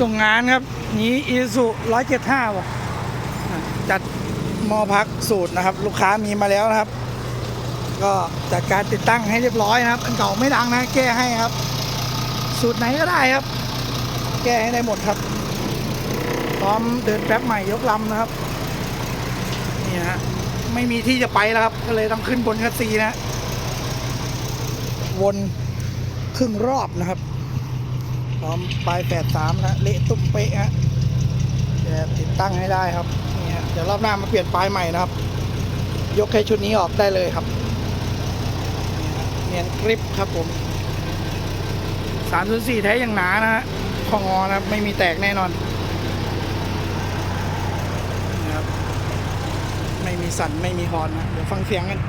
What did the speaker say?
ส่งงานครับ นี้อีสุร้อยเจ็ดห้าว่ะจัดมอพักสูตรนะครับ ลูกค้ามีมาแล้วนะครับ ก็จัดการติดตั้งให้เรียบร้อยนะครับ อันเก่าไม่ดังนะ แก้ให้ครับ สูตรไหนก็ได้ครับ แก้ให้ได้หมดครับ พร้อมเดินแป๊บใหม่ยกลำนะครับ นี่ฮะไม่มีที่จะไปแล้วครับ ก็เลยต้องขึ้นบนคัสซีนะ วนครึ่งรอบนะครับ พร้อมปลายแปดสามนะเละตุ้มเป๊ะฮะเดี๋ยวติดตั้งให้ได้ครับนี่ฮะเดี๋ยวรอบหน้ามาเปลี่ยนปลายใหม่นะครับ ยกแค่ชุดนี้ออกได้เลยครับนี่ฮะเนียนกริปครับผม304แท้อย่างหนานะฮะคองอนะครับไม่มีแตกแน่นอนนี่ครับไม่มีสั่นไม่มีฮอนนะเดี๋ยวฟังเสียงกัน